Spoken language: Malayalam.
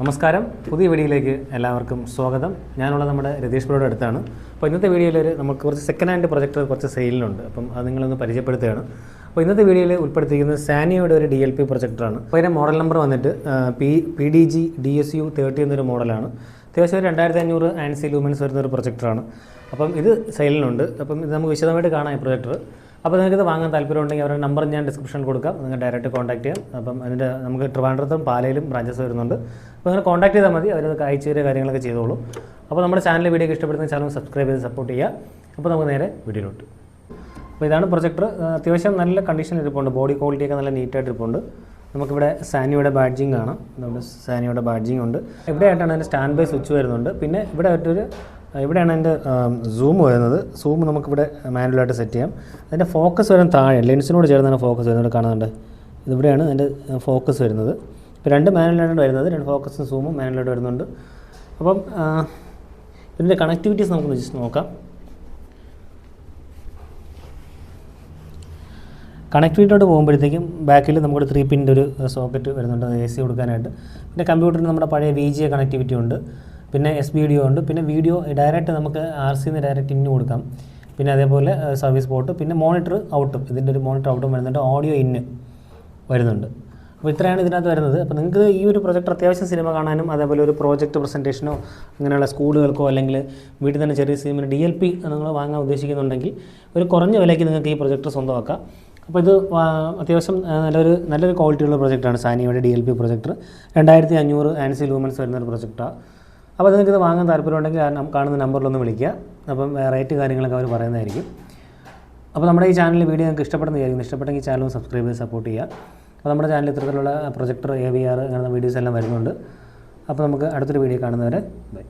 നമസ്കാരം. പുതിയ വീഡിയോയിലേക്ക് എല്ലാവർക്കും സ്വാഗതം. ഞാനുള്ള നമ്മുടെ രതീഷ് ബ്രോയുടെ അടുത്താണ്. അപ്പോൾ ഇന്നത്തെ വീഡിയോയിൽ നമുക്ക് കുറച്ച് സെക്കൻഡ് ഹാൻഡ് പ്രൊജക്ടർ കുറച്ച് സെയിലിനുണ്ട് അപ്പം അത് നിങ്ങളൊന്ന് പരിചയപ്പെടുത്തുകയാണ്. അപ്പോൾ ഇന്നത്തെ വീഡിയോയിൽ ഉൾപ്പെടുത്തിയിരിക്കുന്നത് സാനിയോയുടെ ഒരു ഡി എൽ പി പ്രൊജക്ടറാണ് അപ്പോൾ അതിന്റെ മോഡൽ നമ്പർ വന്നിട്ട് P P D G D S U thirty എന്നൊരു മോഡലാണ് അത്യാവശ്യം ഒരു രണ്ടായിരത്തി അഞ്ഞൂറ് ആൻസി ലൂമൻസ് വരുന്ന ഒരു പ്രൊജക്ടറാണ് അപ്പം ഇത് സെയിലിനുണ്ട് അപ്പം ഇത് നമുക്ക് വിശദമായിട്ട് കാണാം ഈ പ്രൊജക്ടർ അപ്പോൾ നിങ്ങൾക്ക് ഇത് വാങ്ങാൻ താല്പര്യമുണ്ടെങ്കിൽ അവരുടെ നമ്പർ ഞാൻ ഡിസ്ക്രിപ്ഷനിൽ കൊടുക്കാം. നിങ്ങൾ ഡയറക്റ്റ് കോൺടാക്ട് ചെയ്യാം. അപ്പം അതിന്റെ നമുക്ക് ട്രിവാൻഡ്രത്തും പാലയിലും ബ്രാഞ്ചസ് വരുന്നുണ്ട്. അപ്പോൾ നിങ്ങൾ കോൺടാക്ട് ചെയ്താൽ മതി. അവർ അയച്ചു തരിക കാര്യങ്ങളൊക്കെ ചെയ്തോളൂ. അപ്പോൾ നമ്മുടെ ചാനൽ വീഡിയോ ഇഷ്ടപ്പെടുന്ന ചാനൽ സബ്സ്ക്രൈബ് ചെയ്ത് സപ്പോർട്ട് ചെയ്യുക. അപ്പോൾ നമുക്ക് നേരെ വീഡിയോയിലോട്ട് അപ്പോൾ ഇതാണ് പ്രൊജക്ടർ അത്യാവശ്യം നല്ല കണ്ടീഷൻ ഇരിപ്പുണ്ട്. ബോഡി ക്വാളിറ്റി ഒക്കെ നല്ല നീറ്റായിട്ട് ഇരിപ്പുണ്ട്. നമുക്കിവിടെ സാനിയുടെ ബാഡ്ജിങ് കാണാം. നമ്മുടെ സാനിയുടെ ബാഡ്ജിങ് ഉണ്ട്. ഇവിടെയായിട്ടാണ് അതിന്റെ സ്റ്റാൻഡ് ബൈ സ്വിച്ച് വരുന്നുണ്ട്. പിന്നെ ഇവിടെ ആയിട്ടൊരു ഇവിടെയാണ് അതിന്റെ സൂം വരുന്നത്. സൂം നമുക്കിവിടെ മാനുവലായിട്ട് സെറ്റ് ചെയ്യാം. അതിന്റെ ഫോക്കസ് വരാൻ താഴെ ലെൻസിനോട് ചേർന്നാണ് ഫോക്കസ് വരുന്നത് കാണുന്നുണ്ട്. ഇതിവിടെയാണ് അതിന്റെ ഫോക്കസ് വരുന്നത്. ഇപ്പോൾ രണ്ട് മാനുവലായിട്ട് വരുന്നത്. രണ്ട് ഫോക്കസും സൂമും മാനുവലായിട്ട് വരുന്നുണ്ട്. അപ്പം ഇതിന്റെ കണക്ടിവിറ്റീസ് നമുക്ക് ജസ്റ്റ് നോക്കാം. കണക്ടിവിറ്റിയോട്ട് പോകുമ്പോഴത്തേക്കും ബാക്കിൽ നമുക്കൊരു ത്രീ പിന്റെ ഒരു സോക്കറ്റ് വരുന്നുണ്ട്. എ സി കൊടുക്കാനായിട്ട്. പിന്നെ കമ്പ്യൂട്ടറിന് നമ്മുടെ പഴയ വി ജി എ കണക്ടിവിറ്റി ഉണ്ട്. പിന്നെ എസ് ഡിഒ ഉണ്ട്. പിന്നെ വീഡിയോ ഡയറക്റ്റ് നമുക്ക് ആർ സിന്ന് ഡയറക്റ്റ് ഇന്ന് കൊടുക്കാം. പിന്നെ അതേപോലെ സർവീസ് പോർട്ട് പിന്നെ മോണിറ്റർ ഔട്ടും ഇതിന്റെ ഒരു മോണിറ്റർ ഔട്ടും വരുന്നുണ്ട്. ഓഡിയോ ഇന്ന് വരുന്നുണ്ട്. അപ്പോൾ ഇത്രയാണ് ഇതിനകത്ത് വരുന്നത്. അപ്പോൾ നിങ്ങൾക്ക് ഈ ഒരു പ്രൊജക്ട് അത്യാവശ്യം സിനിമ കാണാനും അതേപോലെ ഒരു പ്രോജക്റ്റ് പ്രസന്റേഷനോ അങ്ങനെയുള്ള സ്കൂളുകൾക്കോ അല്ലെങ്കിൽ വീട്ടിൽ തന്നെ ചെറിയ സിനിമ ഡി എൽ പി നിങ്ങൾ വാങ്ങാൻ ഉദ്ദേശിക്കുന്നുണ്ടെങ്കിൽ ഒരു കുറഞ്ഞ വിലയ്ക്ക് നിങ്ങൾക്ക് ഈ പ്രൊജക്ടർ സ്വന്തമാക്കാം. അപ്പോൾ ഇത് അത്യാവശ്യം നല്ലൊരു നല്ലൊരു ക്വാളിറ്റിയുള്ള പ്രൊജക്റ്റാണ് സാനിയുടെ ഡി എൽ പി പ്രൊജക്ടർ രണ്ടായിരത്തി അഞ്ഞൂറ് ആൻസി ലൂമൻസ് വരുന്ന ഒരു പ്രൊജക്റ്റാണ് അപ്പോൾ നിങ്ങൾക്ക് ഇത് വാങ്ങാൻ താല്പര്യമുണ്ടെങ്കിൽ ആ കാണുന്ന നമ്പറിലൊന്ന് വിളിക്കുക. അപ്പം റേറ്റ് കാര്യങ്ങളൊക്കെ അവർ പറയുന്നതായിരിക്കും. അപ്പോൾ നമ്മുടെ ഈ ചാനലിൽ വീഡിയോ നിങ്ങൾക്ക് ഇഷ്ടപ്പെടുന്ന വിചാരിക്കുന്നു. ഇഷ്ടപ്പെട്ടെങ്കിൽ ചാനൽ സബ്സ്ക്രൈബ് ചെയ്ത് സപ്പോർട്ട് ചെയ്യുക. അപ്പോൾ നമ്മുടെ ചാനലിൽ ഇത്തരത്തിലുള്ള പ്രൊജക്ടർ എ വി ആർ അങ്ങനെയുള്ള വീഡിയോസ് എല്ലാം വരുന്നുണ്ട്. അപ്പോൾ നമുക്ക് അടുത്തൊരു വീഡിയോ കാണുന്നവരെ ബൈ.